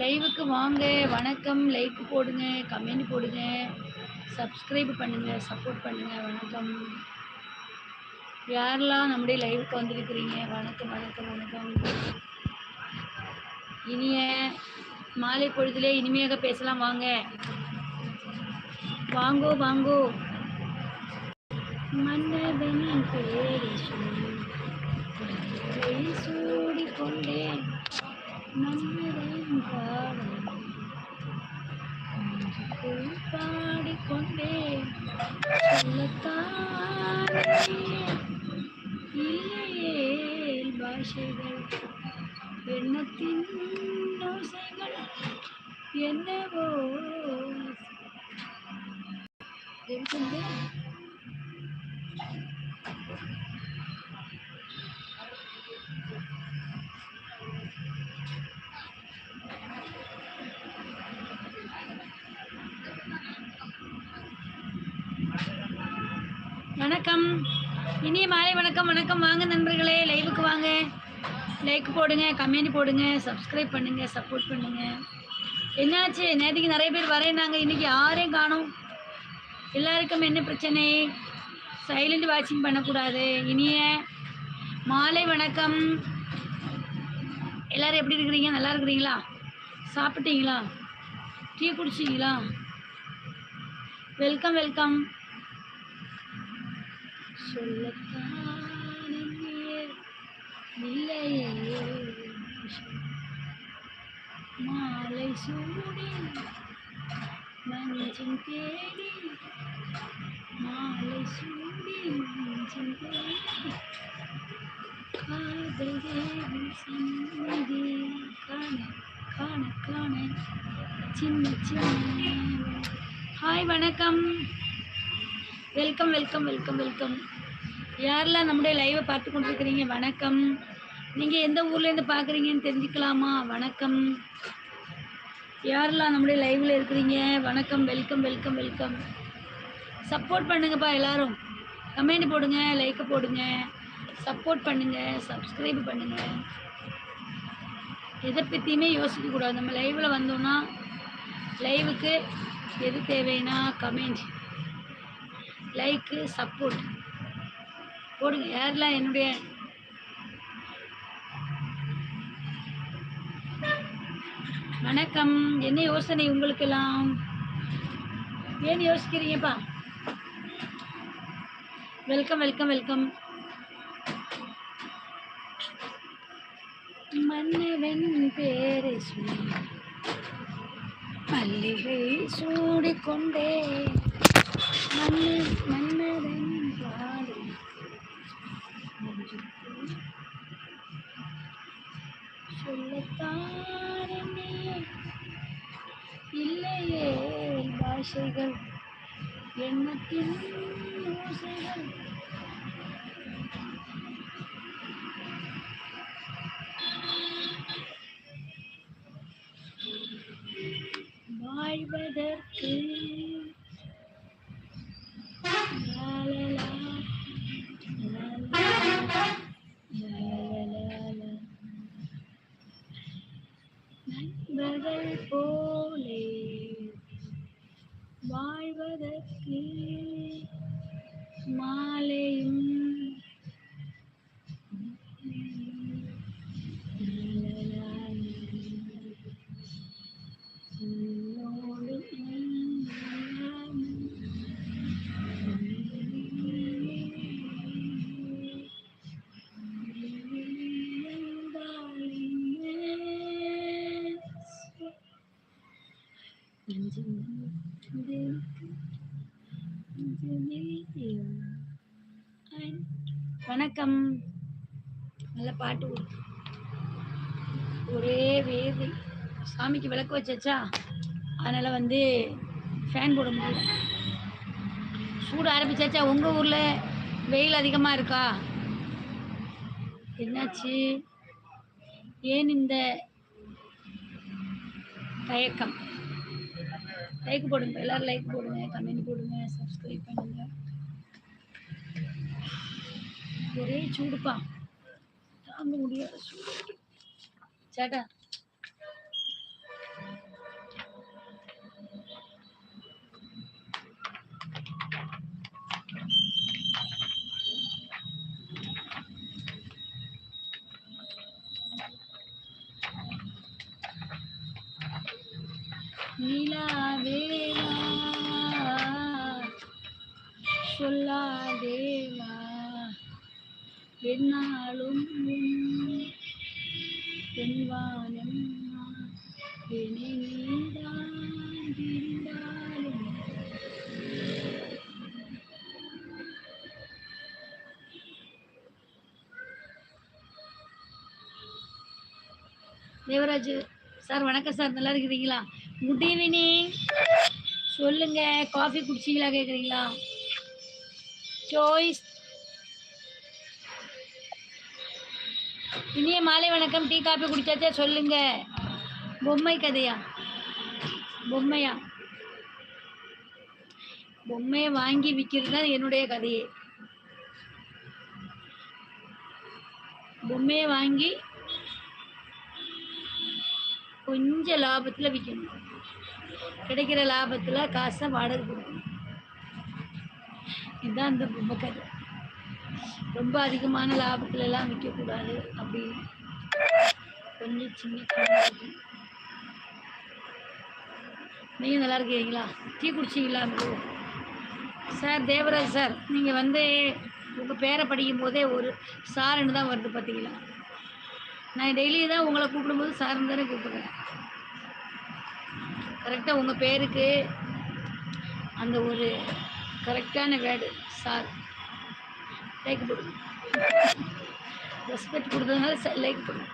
லைவுக்கு வாங்க. வணக்கம். லைக் போடுங்க. கமெண்ட் போடுங்க. சப்ஸ்கிரைப் பண்ணுங்க. சப்போர்ட் பண்ணுங்க. வணக்கம். யாரெல்லாம் நம்முடைய லைவுக்கு வந்திருக்கிறீங்க? வணக்கம் வணக்கம் வணக்கம். இனிய மாலை பொழுதுலே இனிமையாக பேசலாம். வாங்க. வாங்கோ வாங்கோ. மன்னவனின் பேரை சூடி கொண்டேன் சூடிக்கொண்டேன் மன்னவன் பாடல் இல்லையே பாஷைகள் எண்ணத்தின் ஓசைகள் என்னவோ? எதுக்கு வணக்கம். இனிய மாலை வணக்கம் வணக்கம். வாங்க நண்பர்களே லைவுக்கு வாங்க. லைக் போடுங்க கமெண்ட் போடுங்க சப்ஸ்கிரைப் பண்ணுங்க சப்போர்ட் பண்ணுங்க. என்னாச்சு? நேற்றுக்கு நிறைய பேர் வரேனாங்க இன்னைக்கு யாரையும் காணும். எல்லாருக்கும் என்ன பிரச்சனை? சைலண்ட் வாட்சிங் பண்ணக்கூடாது. இனிய மாலை வணக்கம். எல்லோரும் எப்படி இருக்கிறீங்க? நல்லா இருக்கிறீங்களா? சாப்பிட்டீங்களா? டீ குடிச்சிங்களா? வெல்கம் வெல்கம் சொல்லத்தான் இல்லையே மாலை சூடி மஞ்சம் தேடி மாலை சூடி மஞ்சம் தேடி காதல் தேவி சந்நிதி காண காண காண சின்ன சின்ன ஹாய் வணக்கம். வெல்கம் வெல்கம் வெல்கம் வெல்கம் யாரெல்லாம் நம்முடைய லைவை பார்த்து கொண்டிருக்கிறீங்க வணக்கம். நீங்கள் எந்த ஊர்லேருந்து பார்க்குறீங்கன்னு தெரிஞ்சுக்கலாமா? வணக்கம். யாரெல்லாம் நம்முடைய லைவில் இருக்கிறீங்க வணக்கம் வெல்கம் வெல்கம் வெல்கம் சப்போர்ட் பண்ணுங்கப்பா எல்லாரும். கமெண்ட் போடுங்க லைக்கை போடுங்க. சப்போர்ட் பண்ணுங்க சப்ஸ்கிரைப் பண்ணுங்க. எதை பற்றியுமே யோசிக்கக்கூடாது. நம்ம லைவில் வந்தோம்னா லைவுக்கு எது தேவைன்னா கமெண்ட் லைக்கு சப்போர்ட் போடுங்க யாரெல்லாம் என்னுடைய வணக்கம். என்ன யோசனை உங்களுக்கெல்லாம்? ஏன் யோசிக்கிறீங்கப்பா? வெல்கம் வெல்கம் வெல்கம் மன்னவன் பேரை மல்லிகை சூடிக்கொண்டே. மன்ன இல்லையே பாஷைகள் எண்ணத்தின் ஓசைகள் வாழ்வதற்கு வணக்கம் நல்ல பாட்டு போடு. ஒரே வேர்வை சாமிக்கு விளக்கு வச்சாச்சா? அதனால வந்து ஃபேன் போட முடியல. சூடு ஆரம்பிச்சாச்சா? உங்கள் ஊரில் வெயில் அதிகமாக இருக்கா? என்னாச்சு? ஏன் இந்த தயக்கம்? லைக் போடுங்க. எல்லாரும் லைக் போடுங்க. கமெண்ட் போடுங்க. சப்ஸ்கிரைப் பண்ணுங்க. ஒரே சூடுப்பா. தாங்க முடியாத சூடு. சேட்டா. சொல்லாதேவா என்னாலும் பெண்வானம் என்னை நீதான் தேவராஜ் சார் வணக்கம் சார். நல்லா இருக்கிறீங்களா? குட் ஈவினிங் சொல்லுங்க. காஃபி குடிச்சிங்களா கேட்குறீங்களா? சோய்ஸ் இனிய மாலை வணக்கம். டீ காபி குடிச்சாச்சா? சொல்லுங்க. பொம்மை கதையா? பொம்மையா? பொம்மையை வாங்கி விற்கிறது தான் என்னுடைய கதையே. பொம்மையை வாங்கி கொஞ்சம் லாபத்தில் விற்கணும் கிடைக்கிற லாபத்தில் காசை வாடகை கொடுக்கணும். இதுதான் இந்த பொம்மை கதை ரொம்ப அதிகமான லாபத்துல எல்லாம் விற்கக்கூடாது அப்படின்னு கொஞ்சம் சின்ன கதை. நீங்கள் நல்லா இருக்கீங்களா? டீ குடிச்சிங்களா சார் தேவராஜ் சார் நீங்கள் வந்து உங்கள் பேரை படிக்கும் போதே ஒரு சாருன்னு தான் வருது பார்த்தீங்களா? நான் டெய்லி தான் உங்களை கூப்பிடும்போது சாருன்னு தானே கூப்பிடுறேன். கரெக்டாக உங்கள் பேருக்கு அந்த ஒரு கரெக்டான வேர்டு சார் லைக் போடுங்க ரெஸ்பெக்ட் கொடுத்ததுனால லைக் போடுங்க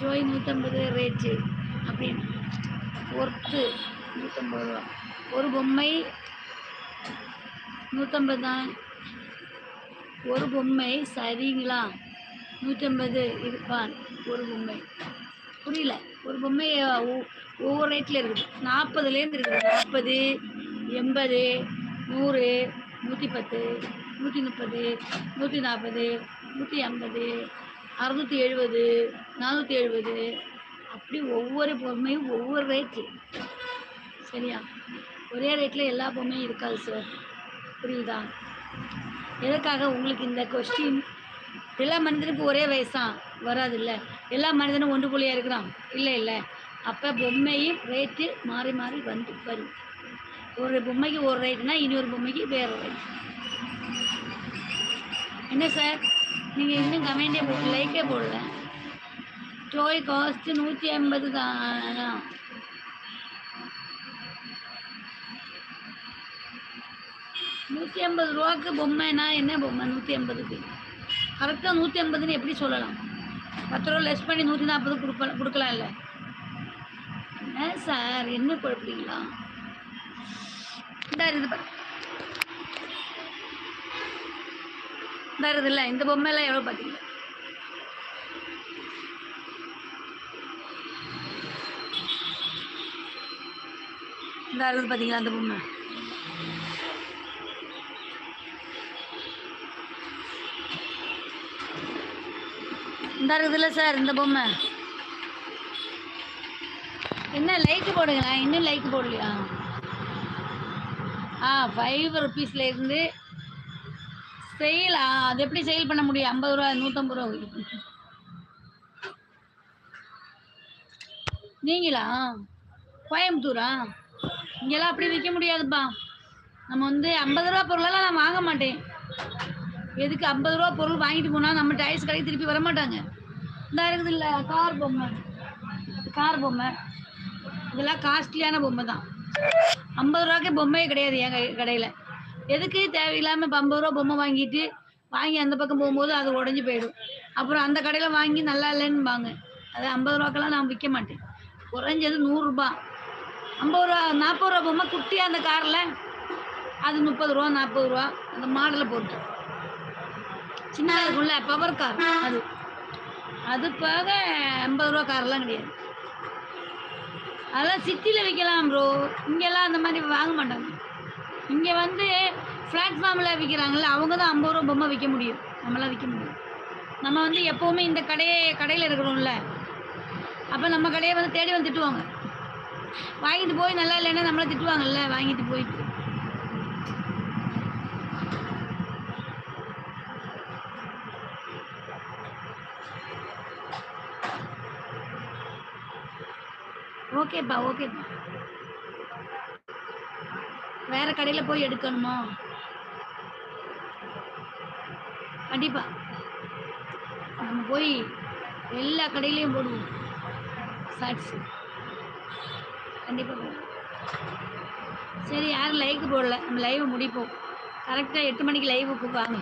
ஜோய் நூற்றம்பது ரேட்டு அப்படின்னு ஒர்த்து நூற்றம்பது ரூபா ஒரு பொம்மை நூற்றம்பது தான். ஒரு பொம்மை சரிங்களா? நூற்றம்பது இருப்பான் ஒரு பொம்மை. புரியல. ஒரு பொம்மை ஒவ்வொரு ரேட்டில் இருக்குது. நாற்பதுலேருந்து இருக்குது. நாற்பது எண்பது நூறு நூற்றி பத்து நூற்றி முப்பது நூற்றி நாற்பது நூற்றி ஐம்பது அறுநூற்றி எழுபது நானூற்றி எழுபது அப்படி ஒவ்வொரு பொம்மையும் ஒவ்வொரு ரேட்டு சரியா? ஒரே ரேட்டில் எல்லா பொம்மையும் இருக்காது சார் புரியுதா? எதுக்காக உங்களுக்கு இந்த கொஸ்டின் எல்லா மனிதனுக்கும் ஒரே வயசான் வராது இல்லை எல்லா மனிதனும் ஒன்று புள்ளியாக இருக்கிறான்? இல்லை இல்லை. அப்போ பொம்மையும் ரேட்டு மாறி மாறி வந்து வரும். ஒரு பொம்மைக்கு ஒரு ரேட்டுனா இன்னொரு பொம்மைக்கு வேறு ரேட் என்ன சார் நீங்கள் இன்னும் கமெண்டே போ லைக்கே போடல. டோய் காஸ்ட்டு நூற்றி ஐம்பது தான். நூற்றி ஐம்பது ரூபாக்கு பொம்மைனா என்ன பொம்மை? நூற்றி ஐம்பதுக்கு. கரெக்டாக நூற்றி ஐம்பதுன்னு எப்படி சொல்லலாம்? பத்து ரூபா லெஸ் பண்ணி நூற்றி நாற்பது கொடுப்ப கொடுக்கலாம் இல்லை? என்ன சார் என்ன குழப்பீங்களா இந்த இது பாரு. இந்த இந்த பொம்மையெல்லாம் எவ்வளோ பார்த்தீங்களா இந்த இருக்குது பார்த்தீங்களா அந்த பொம்மை? இந்த இருக்குதுல்ல சார் இந்த பொம்மை. என்ன லைக் போடுங்களா? இன்னும் லைக் போடலையா? ஆ ஃபைவ் ருபீஸில் இருந்து செயலா அது எப்படி செயல் பண்ண முடியும்? ஐம்பது ரூபா நூற்றம்பது ரூபா. நீங்களா? கோயம்புத்தூரா? இங்கெல்லாம் அப்படி விற்க முடியாதுப்பா. நம்ம வந்து ஐம்பது ரூபா பொருளெல்லாம் நான் வாங்க மாட்டேன். எதுக்கு ஐம்பது ரூபா பொருள் வாங்கிட்டு போனால் நம்ம டைஸ் கடைக்கு திருப்பி வர மாட்டாங்க இதாக இருக்குது இல்லை கார் பொம்மை. கார் பொம்மை. இதெல்லாம் காஸ்ட்லியான பொம்மை தான். ஐம்பது ரூபாய்க்கு பொம்மையே கிடையாது என் கை கடையில். எதுக்கு தேவையில்லாமல் இப்போ ஐம்பது ரூபா பொம்மை வாங்கிட்டு வாங்கி அந்த பக்கம் போகும்போது அது உடஞ்சி போயிடும். அப்புறம் அந்த கடையில் வாங்கி நல்லா இல்லைன்னு வாங்க அது ஐம்பது ரூபாக்கெல்லாம் நான் விற்க மாட்டேன். குறைஞ்சது நூறுரூபா ஐம்பது ரூபா நாற்பது ரூபா பொம்மை குட்டியாக அந்த காரில்? அது முப்பது ரூபா நாற்பது ரூபா. அந்த மாடலை போட்டு சின்ன இருக்கும்ல பவர் கார் அது. அது போக ஐம்பது ரூபா காரெல்லாம் கிடையாது. அதெல்லாம் சிட்டியில் விற்கலாம் ப்ரோ இங்கெல்லாம் அந்த மாதிரி வாங்க மாட்டாங்க. இங்கே வந்து பிளாட்ஃபார்மில் விற்கிறாங்கல்ல அவங்க தான் ஐம்பது ரூபா பொம்மை விற்க முடியும். நம்மளாம் விற்க முடியும். நம்ம வந்து எப்போவுமே இந்த கடையை கடையில் இருக்கிறோம்ல. அப்போ நம்ம கடையை வந்து தேடி வந்து திட்டுவாங்க. வாங்கிட்டு போய் நல்லா இல்லைன்னா நம்மளை திட்டுவாங்கல்ல வாங்கிட்டு போயிட்டு. ஓகேப்பா ஓகேப்பா வேற கடையில் போய் எடுக்கணுமா? கண்டிப்பா. நம்ம போய் எல்லா கடையிலையும் போடுவோம். ஷார்ட்ஸ் கண்டிப்பாக சரி யாரும் லைக் போடல. நம்ம லைவ் முடிப்போம். கரெக்டாக எட்டு மணிக்கு லைவுக்கு வாங்க.